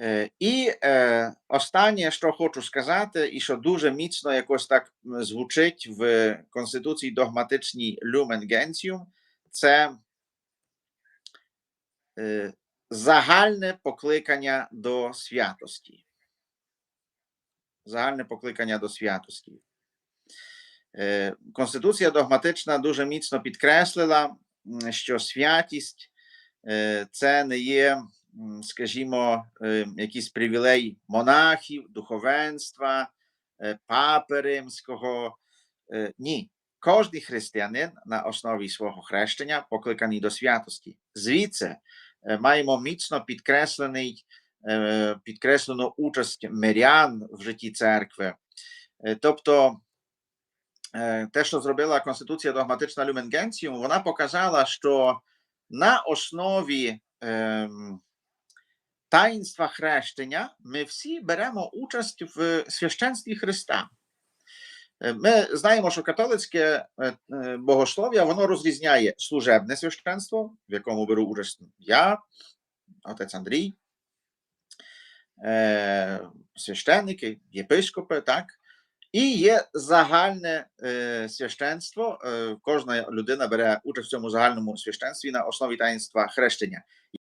Е, І е, останнє, що хочу сказати, і що дуже міцно якось так звучить в Конституції догматичній Lumen Gentium, це е, загальне покликання до святості. Загальне покликання до святості. Конституція догматична дуже міцно підкреслила, що святість це не є, скажімо, е, якийсь привілей монахів, духовенства, е, папи римського. Е, Ні. Кожний християнин на основі свого хрещення покликаний до святості. Звідси маємо міцно підкреслений, підкреслену участь мирян в житті церкви. Тобто, те, що зробила Конституція догматична Gentium, вона показала, що на основі ем, таїнства хрещення ми всі беремо участь в священстві Христа. Е, Ми знаємо, що католицьке е, е, богослов'я воно розрізняє служебне священство, в якому беру участь я, отець Андрій, е, священники, єпископи, так? І є загальне е, священство. Е, кожна людина бере участь в цьому загальному священстві на основі таїнства хрещення.